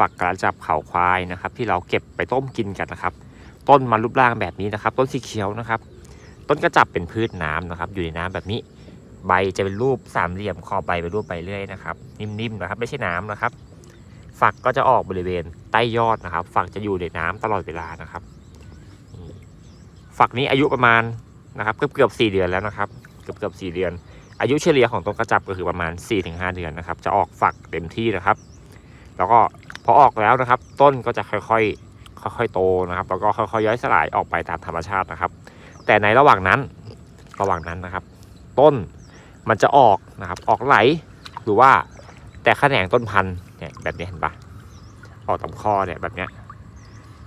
ฝักกระจับเขาควายนะครับ ที่เราเก็บไปต้มกินกันนะครับ ต้นมันรูปร่างแบบนี้นะครับ ต้นสีเขียวนะครับ ต้นกระจับเป็นพืชน้ำนะครับ อยู่ในน้ำแบบนี้ ใบจะเป็นรูปสามเหลี่ยมขอบใบเป็นรูปใบเลื่อยนะครับ นิ่มๆนะครับ ไม่ใช่น้ำนะครับ ฝักก็จะออกบริเวณใต้ยอดนะครับ ฝักจะอยู่ในน้ำตลอดเวลานะครับ ฝักนี้อายุประมาณนะครับเกือบเกือบสี่เดือนแล้วนะครับ เกือบเกือบสี่เดือนอายุเฉลี่ยของต้นกระจับก็คือประมาณ 4-5 เดือนนะครับ จะออกฝักเต็มที่นะครับ แล้วก็ อออกแล้วนะครับ ต้นก็จะค่อยๆค่อยๆโตนะครับ แล้วก็ค่อยๆย่อยสลายออกไปตามธรรมชาตินะครับ แต่ในระหว่างนั้นระหว่างนั้นนะครับ ต้นมันจะออกนะครับ ออกไหลหรือว่าแต่แขนงต้นพันธุ์เนี่ยแบบนี้เห็นปะออกตามข้อเนี่ยแบบเนี้ย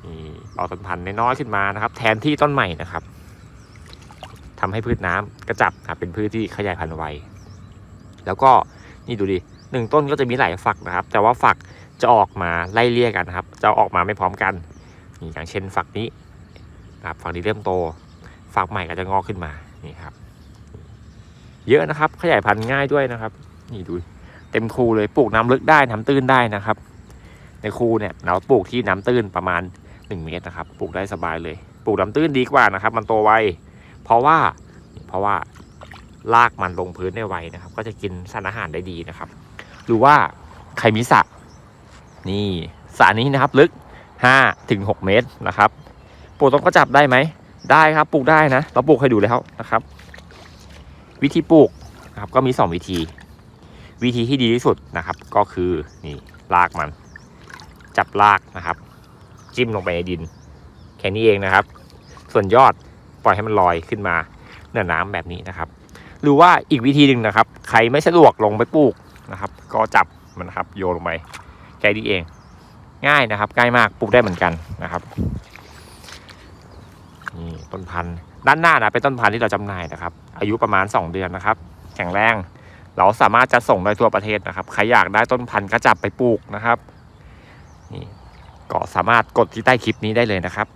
นี่ออกต้นพันธุ์น้อยขึ้นมานะครับ แทนที่ต้นใหม่นะครับทำให้พืชน้ำกระจับครับเป็นพืชที่ขยายพันธุ์ไวแล้วก็นี่ดูดิหนึ่งต้นก็จะมีหลายฝักนะครับ แต่ว่าฝัก จะออกมาไล่เลี่ยกันนะครับ จะออกมาไม่พร้อมกันนี่อย่างเช่นฝักนี้นะครับฝักนี้เริ่มโตฝักใหม่ก็จะงอกขึ้นมานี่ครับ เยอะนะครับขยายพันธุ์ง่ายด้วยนะครับ นี่ดูเต็มคูเลยปลูกน้ำลึกได้น้ำตื้นได้นะครับ ในคูเนี่ยเราปลูกที่น้ำตื้นประมาณ 1 เมตรนะครับ ปลูกได้สบายเลยปลูกน้ำตื้นดีกว่านะครับ มันโตไวเพราะว่าเพราะว่าลากมันลงพื้นได้ไวนะครับ ก็จะกินสารอาหารได้ดีนะครับ หรือว่าใครมีสระ นี่สระนี้นะครับลึก5ถึง6เมตรนะครับปลูกต้นกระจับได้ไหมได้ครับปลูกได้นะ เราปลูกให้ดูแล้วนะครับ วิธีปลูกนะครับก็มี 2 วิธี วิธีที่ดีที่สุดนะครับ ก็คือนี่รากมัน จับรากนะครับ จิ้มลงไปในดิน แค่นี้เองนะครับ ส่วนยอดปล่อยให้มันลอยขึ้นมาเหนือน้ำแบบนี้นะครับ หรือว่าอีกวิธีหนึ่งนะครับ ใครไม่สะดวกลงไปปลูกนะครับ ก็จับมันครับโยนลงไป แค่นี้เอง ง่ายนะครับ ง่ายมากปลูกได้เหมือนกันนะครับนี่ต้นพันธุ์ด้านหน้านะเป็นต้นพันธุ์ที่เราจำหน่ายนะครับ อายุประมาณ 2 เดือนนะครับ แข็งแรง เราสามารถจะส่งได้ทั่วประเทศนะครับ ใครอยากได้ต้นพันธุ์ก็จับไปปลูกนะครับนี่ก็สามารถกดที่ใต้คลิปนี้ได้เลยนะครับ